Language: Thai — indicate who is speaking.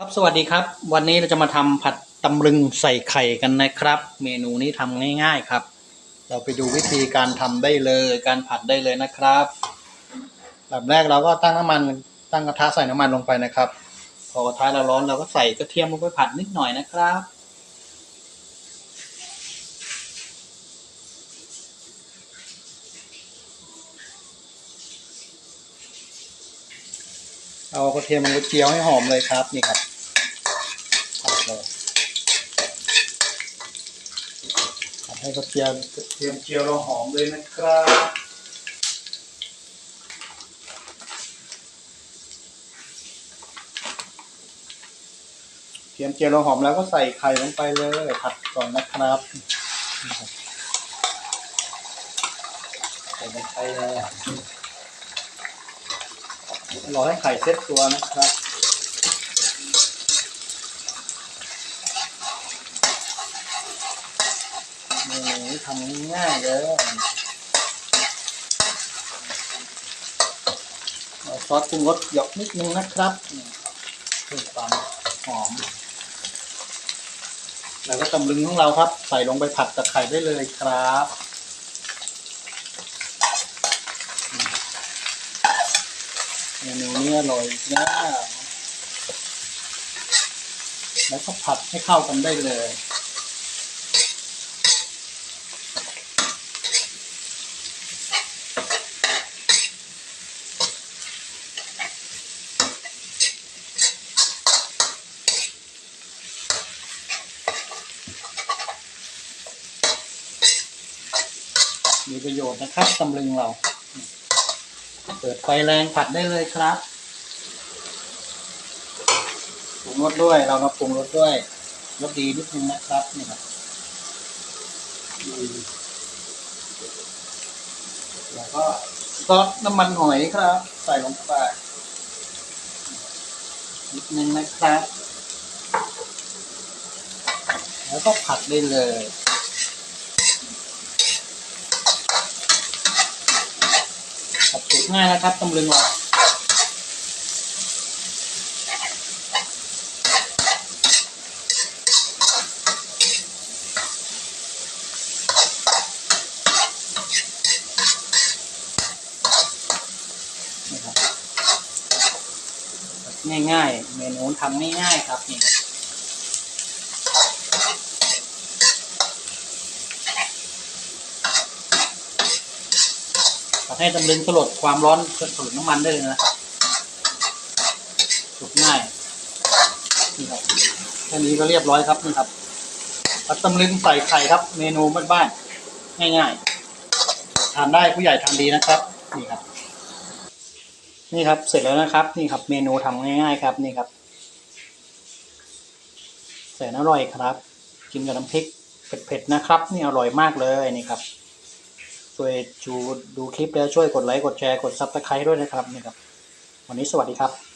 Speaker 1: ครับสวัสดีครับ วันนี้เราจะมาทำผัดตำลึงใส่ไข่กันนะครับ เมนูนี้ทำง่าย ๆครับ เราไปดูวิธีการทำได้เลยการผัดได้เลยนะครับแบบแรกเราก็ตั้งน้ำมันตั้งกระทะใส่น้ำมันลงไปนะครับ พอกระทะเราร้อนเราก็ใส่กระเทียมลงไปผัดนิดหน่อยนะครับ เอากระเทียมลงไปเจียวให้หอมเลยครับนี่ครับผัดเลยผัดให้กระเทียมกระเทียมเจียวเราหอมเลยนะครับเทียมเจียวเราหอมแล้วก็ใส่ไข่ลงไปเลยผัดก่อนนะครับใส่ลงไปเลย รอให้ไข่เซ็ตตัวนะครับนูนี้ทำง่ายเลยเอซอสปรุงรสหยอกนิดนึงนะครับเพื่อความหอม แล้วก็ตำลึงของเราครับ ใส่ลงไปผัดกับไข่ได้เลยครับ เมนูนี้อร่อยมากแล้วก็ผัดให้เข้ากันได้เลยมีประโยชน์นะครับตำลึงเรา เปิดไฟแรงผัดได้เลยครับปรุงรสด้วย เรามาปรุงรสด้วยรสดีนิดนึงนะครับนี่ครับแล้วก็ซอสน้ำมันหอยครับ ใส่ลงไปนิดนึงนะครับ แล้วก็ผัดได้เลย ผัดสุกง่ายนะครับตำลึงเรานะครับง่ายๆ เมนูทำง่ายๆครับนี่ ผัดให้ตำลึงสลดความร้อนสลดน้ำมันได้เลยนะสุกง่ายนี่ครับแค่นี้ก็เรียบร้อยครับนี่ครับผัดตำลึงใส่ไข่ครับ เมนูบ้านๆง่ายๆทานได้ผู้ใหญ่ทานดีนะครับ นี่ครับ นี่ครับเสร็จแล้วนะครับ นี่ครับ เมนูทำง่ายๆครับนี่ครับแสนอร่อยครับ กินกับน้ำพริกเผ็ดๆนะครับ นี่อร่อยมากเลยนี่ครับ ช่วยดูดูคลิปแล้วช่วยกดไลค์กดแชร์กดซับสไครต์ด้วยนะครับนี่ครับ วันนี้สวัสดีครับ